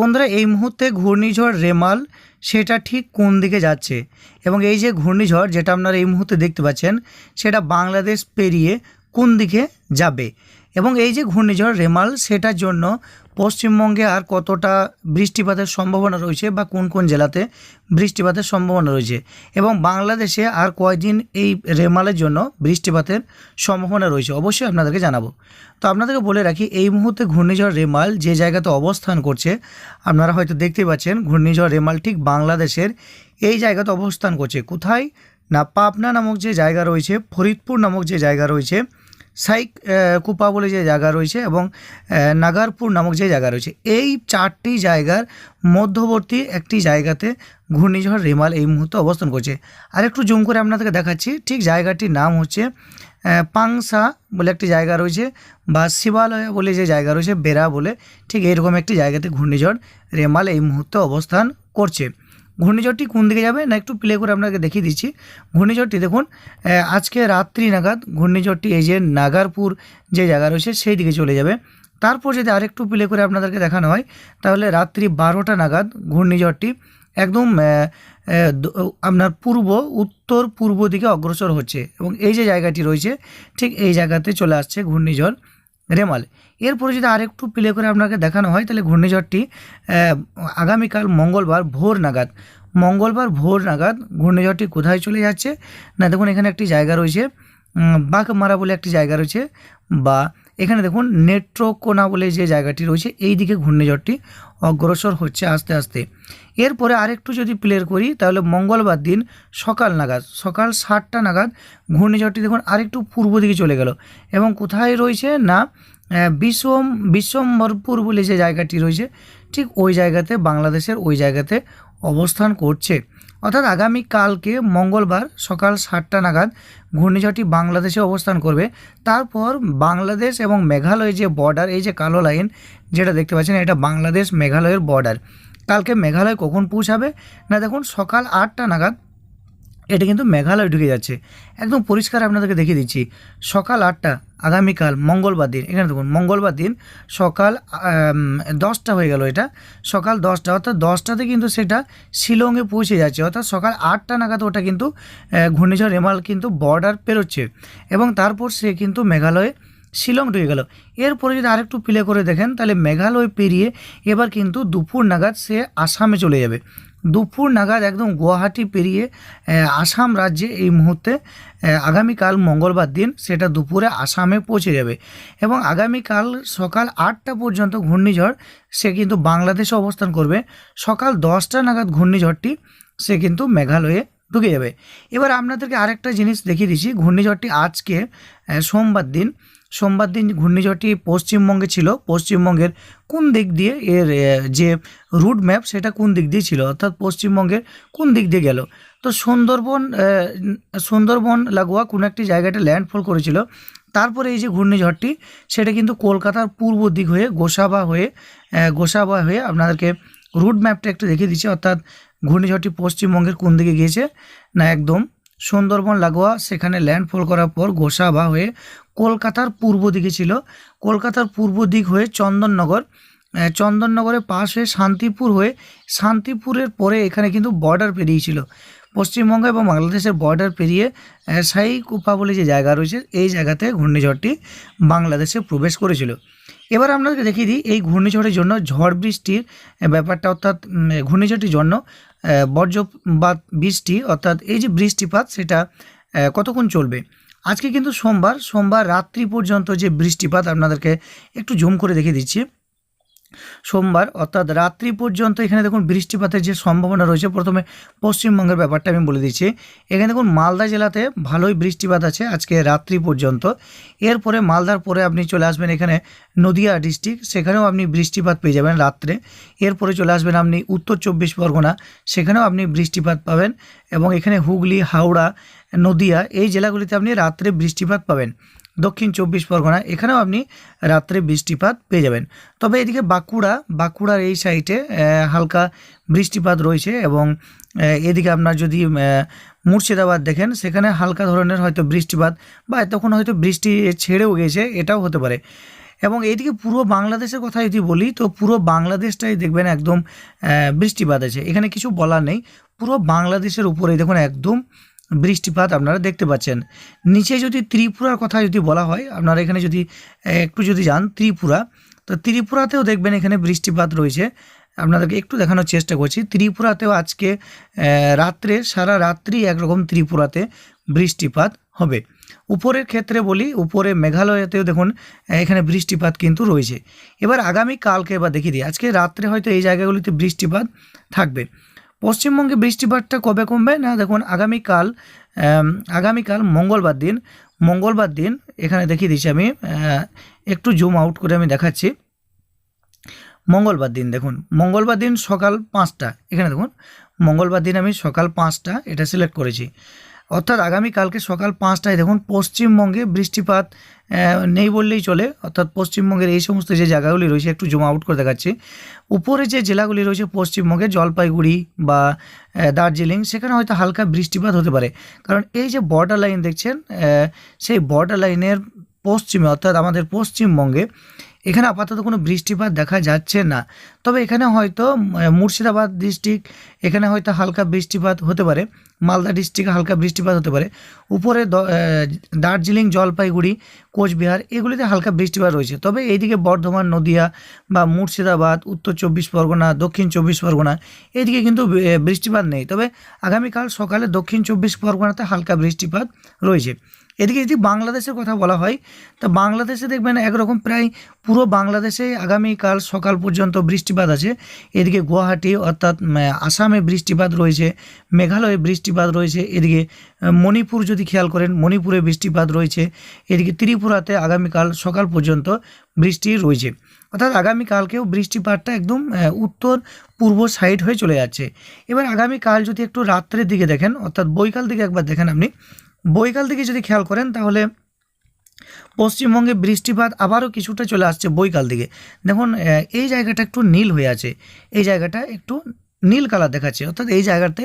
বন্ধুরা, এই মুহূর্তে ঘূর্ণিঝড় রেমাল, সেটা ঠিক কোন দিকে যাচ্ছে? এবং এই যে ঘূর্ণিঝড়, যেটা আপনারা এই মুহূর্তে দেখতে পাচ্ছেন, সেটা বাংলাদেশ পেরিয়ে কোন দিকে যাবে? এবং এই যে ঘূর্ণিঝড় রেমাল, সেটার জন্য পশ্চিমবঙ্গে আর কতটা বৃষ্টিপাতের সম্ভাবনা রয়েছে বা কোন কোন জেলাতে বৃষ্টিপাতের সম্ভাবনা রয়েছে? এবং বাংলাদেশে আর কয়দিন এই রেমালের জন্য বৃষ্টিপাতের সম্ভাবনা রয়েছে? অবশ্যই আপনাদেরকে জানাব। তো আপনাদেরকে বলে রাখি, এই মুহূর্তে ঘূর্ণিঝড় রেমাল যে জায়গাতে অবস্থান করছে, আপনারা হয়তো দেখতে পাচ্ছেন ঘূর্ণিঝড় রেমাল ঠিক বাংলাদেশের এই জায়গাতে অবস্থান করছে। কোথায়? না পাবনা নামক যে জায়গা রয়েছে, ফরিদপুর নামক যে জায়গা রয়েছে সাইক কুপা বলে যে জায়গা রয়েছে এবং নাগারপুর নামক যে জায়গা রয়েছে, এই চারটি জায়গার মধ্যবর্তী একটি জায়গাতে ঘূর্ণিঝড় রেমাল এই মুহূর্তে অবস্থান করছে। আর একটু জুম করে আপনাদেরকে দেখাচ্ছি, ঠিক জায়গাটির নাম হচ্ছে পাংসা বলে একটি জায়গা রয়েছে বা শিবালয়া বলে যে জায়গা রয়েছে, বেড়া বলে ঠিক এরকম একটি জায়গাতে ঘূর্ণিঝড় রেমাল এই মুহূর্তে অবস্থান করছে। ঘূর্ণিঝড়টি কোন দিকে যাবে না একটু প্লে করে আপনাকে দেখিয়ে দিচ্ছি। ঘূর্ণিঝড়টি দেখুন আজকে রাত্রি নাগাদ ঘূর্ণিঝড়টি এই যে নাগারপুর যে জায়গা রয়েছে সেই দিকে চলে যাবে। তারপর যদি আরেকটু প্লে করে আপনাদেরকে দেখানো হয়, তাহলে রাত্রি বারোটা নাগাদ ঘূর্ণিঝড়টি একদম আপনার পূর্ব, উত্তর পূর্ব দিকে অগ্রসর হচ্ছে এবং এই যে জায়গাটি রয়েছে, ঠিক এই জায়গাতে চলে আসছে ঘূর্ণিঝড়। রেমাল। এরপরে যদি আরেকটু প্লে করে আপনাকে দেখানো হয়, তাহলে ঘূর্ণিঝড়টি আগামীকাল মঙ্গলবার ভোর নাগাদ। মঙ্গলবার ভোর নাগাদ ঘূর্ণিঝড়টি কোথায় চলে যাচ্ছে? না, দেখুন, এখানে একটি জায়গা রয়েছে বাঘমারা বলে একটি জায়গা রয়েছে, বা এখানে দেখুন নেট্রোকোনা বলে যে জায়গাটি রয়েছে, এই দিকে ঘূর্ণিঝড়টি অগ্রসর হচ্ছে আস্তে আস্তে। এরপরে আরেকটু যদি প্লের করি, তাহলে মঙ্গলবার দিন সকাল নাগাদ, সকাল সাতটা নাগাদ ঘূর্ণিঝড়টি দেখুন আরেকটু পূর্ব দিকে চলে গেল। এবং কোথায় রয়েছে না বিষম বিশ্বম্বরপুর বলে যে জায়গাটি রয়েছে, ঠিক ওই জায়গাতে, বাংলাদেশের ওই জায়গাতে অবস্থান করছে। অর্থাৎ আগামী কালকে মঙ্গলবার সকাল সাতটা নাগাদ ঘূর্ণিঝড়টি বাংলাদেশে অবস্থান করবে। তারপর বাংলাদেশ এবং মেঘালয় যে বর্ডার এই যে কালো লাইন যেটা দেখতে পাচ্ছেন, এটা বাংলাদেশ মেঘালয়ের বর্ডার কালকে মেঘালয় কখন পৌঁছাবে? না, দেখুন, সকাল আটটা নাগাদ এটা কিন্তু মেঘালয় ঢুকে যাচ্ছে। একদম পরিষ্কার আপনাদেরকে দেখিয়ে দিচ্ছি। সকাল আটটা, আগামীকাল, মঙ্গলবার দিন, এখানে দেখুন, মঙ্গলবার দিন সকাল দশটা হয়ে গেল এটা। সকাল দশটা, অর্থাৎ দশটাতে কিন্তু সেটা শিলংয়ে পৌঁছে যাচ্ছে। অর্থাৎ সকাল আটটা নাগাদ ওটা কিন্তু ঘূর্ণিঝড় রেমাল কিন্তু বর্ডার পেরোচ্ছে এবং তারপর সে কিন্তু মেঘালয়ে শিলং ঢুকে গেল। এরপরে যদি আরেকটু প্লে করে দেখেন, তাহলে মেঘালয় পেরিয়ে এবার কিন্তু দুপুর নাগাদ সে আসামে চলে যাবে। দুপুর নাগাদ একদম গুয়াহাটি পেরিয়ে আসাম রাজ্যে এই মুহূর্তে আগামীকাল মঙ্গলবার দিন সেটা দুপুরে আসামে পৌঁছে যাবে। এবং আগামীকাল সকাল আটটা পর্যন্ত ঘূর্ণিঝড় সে কিন্তু বাংলাদেশে অবস্থান করবে। সকাল দশটা নাগাদ ঘূর্ণিঝড়টি সে কিন্তু মেঘালয়ে ঢুকে যাবে। এবার আপনাদেরকে আরেকটা জিনিস দেখিয়ে দিচ্ছি। ঘূর্ণিঝড়টি আজকে সোমবার দিন সোমবার দিন ঘূর্ণিঝড়টি পশ্চিমবঙ্গে ছিল। পশ্চিমবঙ্গের কোন দিক দিয়ে এর যে রুট ম্যাপ সেটা কোন দিক দিয়ে ছিল? অর্থাৎ পশ্চিমবঙ্গের কোন দিক দিয়ে গেল? তো সুন্দরবন সুন্দরবন, লাগোয়া কোনো একটি জায়গাটা ল্যান্ডফল করেছিল। তারপরে এই যে ঘূর্ণিঝড়টি, সেটা কিন্তু কলকাতার পূর্ব দিক হয়ে গোসাবা হয়ে গোসাবা হয়ে আপনাদেরকে রুট ম্যাপটা একটু দেখিয়ে দিচ্ছি। অর্থাৎ ঘূর্ণিঝড়টি পশ্চিমবঙ্গের কোন দিকে গিয়েছে? না একদম সুন্দরবন, লাগোয়া, সেখানে ল্যান্ডফল করার পর গোসাবা হয়ে কলকাতার পূর্ব দিকে ছিল। কলকাতার পূর্ব দিক হয়ে চন্দননগর চন্দননগরের পাশ হয়ে শান্তিপুর হয়ে শান্তিপুরের পরে এখানে কিন্তু বর্ডার পেরিয়েছিল পশ্চিমবঙ্গ এবং বাংলাদেশের বর্ডার পেরিয়ে সাই কুপা বলে যে জায়গা রয়েছে, এই জায়গাতে ঘূর্ণিঝড়টি বাংলাদেশে প্রবেশ করেছিল। এবার আপনাদেরকে দেখিয়ে দিই, এই ঘূর্ণিঝড়ের জন্য ঝড় বৃষ্টির ব্যাপারটা অর্থাৎ ঘূর্ণিঝড়টির জন্য বজ্রপাত বৃষ্টি, অর্থাৎ এই যে বৃষ্টিপাত, সেটা কতক্ষণ চলবে? আজকে কিন্তু সোমবার সোমবার রাত্রি পর্যন্ত যে বৃষ্টিপাত, আপনাদেরকে একটু জুম করে দেখিয়ে দিচ্ছি। সোমবার, অর্থাৎ রাত্রি পর্যন্ত এখানে দেখুন বৃষ্টিপাতের যে সম্ভাবনা রয়েছে, প্রথমে পশ্চিমবঙ্গের ব্যাপারটা আমি বলে দিচ্ছি। এখানে দেখুন মালদা জেলাতে ভালোই বৃষ্টিপাত আছে আজকে রাত্রি পর্যন্ত। এরপরে মালদার পরে আপনি চলে আসবেন এখানে নদিয়া ডিস্ট্রিক্ট, সেখানেও আপনি বৃষ্টিপাত পেয়ে যাবেন রাত্রে। এরপরে চলে আসবেন আপনি উত্তর চব্বিশ পরগনা, সেখানেও আপনি বৃষ্টিপাত পাবেন এবং এখানে হুগলি, হাওড়া, নদিয়া এই জেলাগুলিতে আপনি রাত্রে বৃষ্টিপাত পাবেন। দক্ষিণ চব্বিশ পরগনা এখানেও আপনি রাত্রে বৃষ্টিপাত পেয়ে যাবেন। তবে এদিকে বাঁকুড়া বাঁকুড়ার এই আহ, হালকা বৃষ্টিপাত রয়েছে এবং এদিকে আপনার যদি মুর্শিদাবাদ দেখেন সেখানে হালকা ধরনের হয়তো বৃষ্টিপাত বা তখন হয়তো বৃষ্টি ছেড়েও গেছে এটাও হতে পারে। এবং এইদিকে পুরো বাংলাদেশের কথা যদি বলি তো পুরো বাংলাদেশটাই দেখবেন একদম বৃষ্টিপাত আছে। এখানে কিছু বলার নেই। পুরো বাংলাদেশের উপরেই দেখুন একদম বৃষ্টিপাত আপনারা দেখতে পাচ্ছেন। নিচে যদি ত্রিপুরার কথা যদি বলা হয়, আপনারা এখানে যদি, একটু যদি যান ত্রিপুরা, তো ত্রিপুরাতেও দেখবেন এখানে বৃষ্টিপাত রয়েছে। আপনাদেরকে একটু দেখানোর চেষ্টা করছি। ত্রিপুরাতেও আজকে রাত্রে, সারা রাত্রি একরকম ত্রিপুরাতে বৃষ্টিপাত হবে। উপরের ক্ষেত্রে বলি, উপরে মেঘালয়তেও দেখুন, এখানে বৃষ্টিপাত কিন্তু রয়েছে। এবার আগামী কালকে এবার দেখিয়ে দিই। আজকে রাত্রে হয়তো এই জায়গাগুলিতে বৃষ্টিপাত থাকবে। পশ্চিমবঙ্গে বৃষ্টিপাতটা কবে কমবে? না, দেখুন, আগামীকাল আগামীকাল মঙ্গলবার দিন মঙ্গলবার দিন এখানে দেখিয়ে দিচ্ছি আমি একটু জুম আউট করে আমি দেখাচ্ছি। মঙ্গলবার দিন, দেখুন, মঙ্গলবার দিন সকাল পাঁচটা, এখানে দেখুন, মঙ্গলবার দিন আমি সকাল পাঁচটা এটা সিলেক্ট করেছি। অর্থাৎ আগামীকালকে সকাল পাঁচটায় দেখুন, পশ্চিমবঙ্গে বৃষ্টিপাত নেই বললেই চলে। অর্থাৎ পশ্চিমবঙ্গের এই সমস্ত যে জায়গাগুলি রয়েছে, একটু জুম আউট করে দেখাচ্ছি। উপরে যে জেলাগুলি রয়েছে পশ্চিমবঙ্গে, জলপাইগুড়ি বা দার্জিলিং, সেখানে হয়তো হালকা বৃষ্টিপাত হতে পারে। কারণ এই যে বর্ডার লাইন দেখছেন সেই বর্ডার লাইনের পশ্চিমে, অর্থাৎ আমাদের পশ্চিমবঙ্গে, এখানে আপাতত কোনো বৃষ্টিপাত দেখা যাচ্ছে না। তবে এখানে হয়তো মুর্শিদাবাদ ডিস্ট্রিক্ট এখানে হয়তো হালকা বৃষ্টিপাত হতে পারে। মালদা ডিস্ট্রিক্টে হালকা বৃষ্টিপাত হতে পারে। উপরে দার্জিলিং, জলপাইগুড়ি, কোচবিহার এগুলিতে হালকা বৃষ্টিপাত রয়েছে। তবে এইদিকে বর্ধমান, নদিয়া বা মুর্শিদাবাদ, উত্তর চব্বিশ পরগনা, দক্ষিণ চব্বিশ পরগনা এইদিকে কিন্তু বৃষ্টিপাত নেই। তবে আগামীকাল সকালে দক্ষিণ চব্বিশ পরগনাতে হালকা বৃষ্টিপাত রয়েছে। এদিকে যদি বাংলাদেশের কথা বলা হয়, তা বাংলাদেশে দেখবেন একরকম প্রায় পুরো বাংলাদেশে আগামীকাল সকাল পর্যন্ত বৃষ্টিপাত আছে। এদিকে গুয়াহাটি অর্থাৎ আসামে বৃষ্টিপাত রয়েছে, মেঘালয়ে বৃষ্টিপাত রয়েছে। এদিকে মণিপুর যদি খেয়াল করেন, মণিপুরে বৃষ্টিপাত রয়েছে। এদিকে ত্রিপুরাতে আগামীকাল সকাল পর্যন্ত বৃষ্টি রয়েছে। অর্থাৎ আগামীকালকেও বৃষ্টিপাতটা একদম উত্তর পূর্ব সাইড হয়ে চলে যাচ্ছে। এবার আগামীকাল যদি একটু রাত্রের দিকে দেখেন, অর্থাৎ বৈকাল দিকে একবার দেখেন আপনি, বৈকাল দিকে যদি খেয়াল করেন তাহলে পশ্চিমবঙ্গে বৃষ্টিপাত আবারও কিছুটা চলে আসছে বৈকাল দিকে। দেখুন এই জায়গাটা একটু নীল হয়ে আছে। এই জায়গাটা একটু নীল কালার দেখাচ্ছে, অর্থাৎ এই জায়গাতে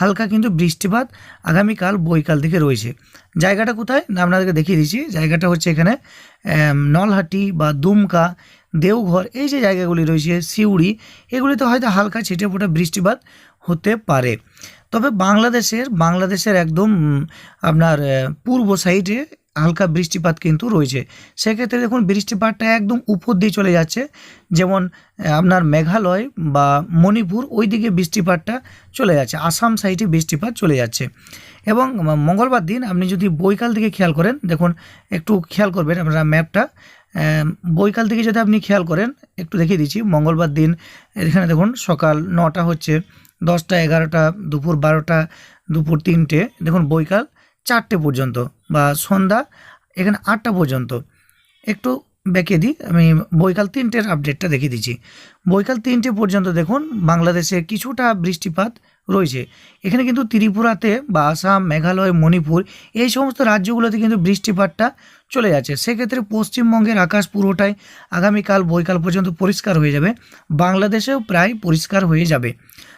হালকা কিন্তু বৃষ্টিপাত আগামীকাল, বৈকাল দিকে রয়েছে। জায়গাটা কোথায়? না, আপনাদেরকে দেখিয়ে দিচ্ছি। জায়গাটা হচ্ছে এখানে নলহাটি বা দুমকা, দেওঘর, এই যে জায়গাগুলি রয়েছে, সিউড়ি, এগুলিতে হয়তো হালকা ছিটে ফোটা বৃষ্টিপাত হতে পারে। তবে বাংলাদেশের বাংলাদেশের একদম আপনার পূর্ব সাইডে হালকা বৃষ্টিপাত কিন্তু রয়েছে। সেক্ষেত্রে দেখুন, বৃষ্টিপাতটা একদম উপর দিয়ে চলে যাচ্ছে। যেমন আপনার মেঘালয় বা মণিপুর ওই দিকে বৃষ্টিপাতটা চলে যাচ্ছে। আসাম সাইডে বৃষ্টিপাত চলে যাচ্ছে। এবং মঙ্গলবার দিন আপনি যদি বৈকাল দিকে খেয়াল করেন, দেখুন, একটু খেয়াল করবেন আপনারা ম্যাপটা। বৈকাল দিকে যদি আপনি খেয়াল করেন, একটু দেখিয়ে দিচ্ছি, মঙ্গলবার দিন, এখানে দেখুন, সকাল নটা হচ্ছে দশটা, এগারোটা, দুপুর বারোটা, দুপুর তিনটে, দেখুন বৈকাল চারটে পর্যন্ত বা সন্ধ্যা এখানে আটটা পর্যন্ত। একটু বেঁকে দিই, আমি বৈকাল তিনটের আপডেটটা দেখিয়ে দিচ্ছি। বৈকাল তিনটে পর্যন্ত দেখুন বাংলাদেশে কিছুটা বৃষ্টিপাত রয়েছে। এখানে কিন্তু ত্রিপুরাতে বা আসাম, মেঘালয়, মণিপুর এই সমস্ত রাজ্যগুলোতে কিন্তু বৃষ্টিপাতটা চলে যাচ্ছে। সেক্ষেত্রে পশ্চিমবঙ্গের আকাশ পুরোটাই আগামীকাল, বৈকাল পর্যন্ত পরিষ্কার হয়ে যাবে। বাংলাদেশেও প্রায় পরিষ্কার হয়ে যাবে।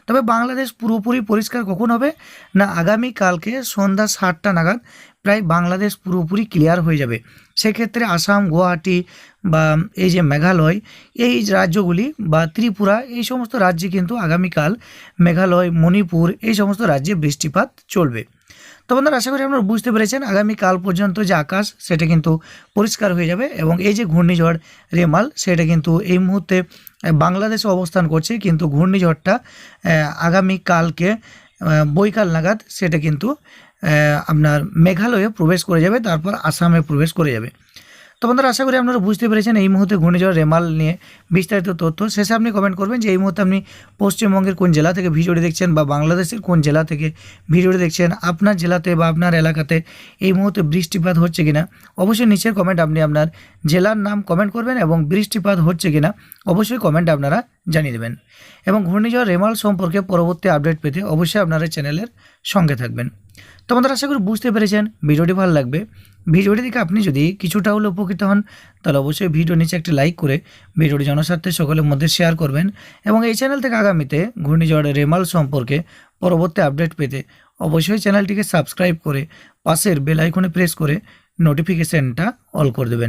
তবে বাংলাদেশ পুরোপুরি পরিষ্কার কখন হবে? না আগামীকালকে সন্ধ্যা সাতটা নাগাদ প্রায় বাংলাদেশ পুরোপুরি ক্লিয়ার হয়ে যাবে। সেক্ষেত্রে আসাম, গুয়াহাটি বা এই যে মেঘালয়, এই রাজ্যগুলি বা ত্রিপুরা, এই সমস্ত রাজ্যে কিন্তু আগামীকাল মেঘালয়, মণিপুর, এই সমস্ত রাজ্যে বৃষ্টিপাত চলবে। তো বন্ধুরা, আশা করি আপনারা বুঝতে পেরেছেন, আগামীকাল পর্যন্ত যে আকাশ, সেটা কিন্তু পরিষ্কার হয়ে যাবে এবং এই যে ঘূর্ণিঝড় রেমাল, সেটা কিন্তু এই মুহূর্তে বাংলাদেশে অবস্থান করছে, কিন্তু ঘূর্ণিঝড়টা আগামীকালকে বৈকাল নাগাদ সেটা কিন্তু আপনার মেঘালয়ে প্রবেশ করে যাবে, তারপর আসামে প্রবেশ করে যাবে। তো বন্ধুরা, আশা করি আপনারা বুঝতে পেরেছেন এই মুহূর্তে ঘূর্ণিঝড় রেমাল নিয়ে বিস্তারিত তথ্য। শেষে আপনি কমেন্ট করবেন যে এই মুহূর্তে আপনি পশ্চিমবঙ্গের কোন জেলা থেকে ভিডিওটি দেখছেন বা বাংলাদেশের কোন জেলা থেকে ভিডিওটি দেখছেন, আপনার জেলাতে বা আপনার এলাকাতে এই মুহূর্তে বৃষ্টিপাত হচ্ছে কিনা, অবশ্যই নিচের কমেন্ট আপনি আপনার জেলার নাম কমেন্ট করবেন এবং বৃষ্টিপাত হচ্ছে কিনা, অবশ্যই কমেন্ট আপনারা জানিয়ে দেবেন। এবং ঘূর্ণিঝড় রেমাল সম্পর্কে পরবর্তী আপডেট পেতে অবশ্যই আপনারা চ্যানেলের সঙ্গে থাকবেন। তো আমাদের আশা করি বুঝতে পেরেছেন, ভিডিওটি ভালো লাগবে। ভিডিওটি দেখে আপনি যদি কিছুটা হলে উপকৃত হন, তাহলে অবশ্যই ভিডিও নিচে একটি লাইক করে ভিডিওটি জনস্বার্থে সকলের মধ্যে শেয়ার করবেন এবং এই চ্যানেল থেকে আগামীতে ঘূর্ণিঝড় রেমাল সম্পর্কে পরবর্তী আপডেট পেতে অবশ্যই চ্যানেলটিকে সাবস্ক্রাইব করে পাশের বেল আইকনে প্রেস করে নোটিফিকেশানটা অল করে দেবেন।